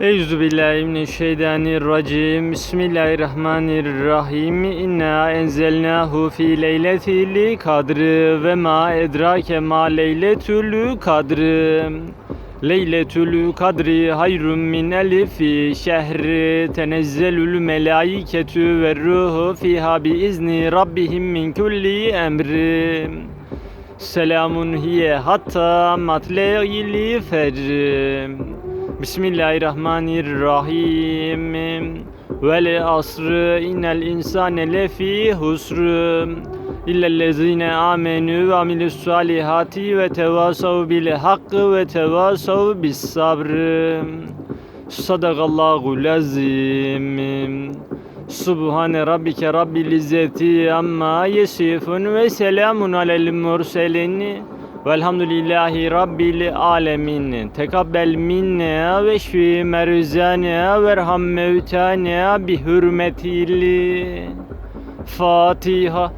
Eyüzü billahi mineşşeytanirracim. Bismillahirrahmanirrahim. İnna enzelnahu fi leyletil kadr ve ma edrake ma leyletül kadr. Leyletül kadri hayrun min elifi şehri tenezzelül melaiketü ve ruhu fiha bi izni rabbihim min kulli emri. Selamun hiye hatta matle'il fecr. Bismillahirrahmanirrahim. Vel asr innel insane lefi husr. İllellezine amenu ve amilus salihati ve tevasav bil hakkı ve tevasav bis sabr. Sadakallahu lazim. Subhane rabbike rabbil izzeti amma yesifun ve selamun alel murselin velhamdülillahi rabbil alemin. Tekabbel minne ve şfi merzane verham mevtane bi hürmetil Fatiha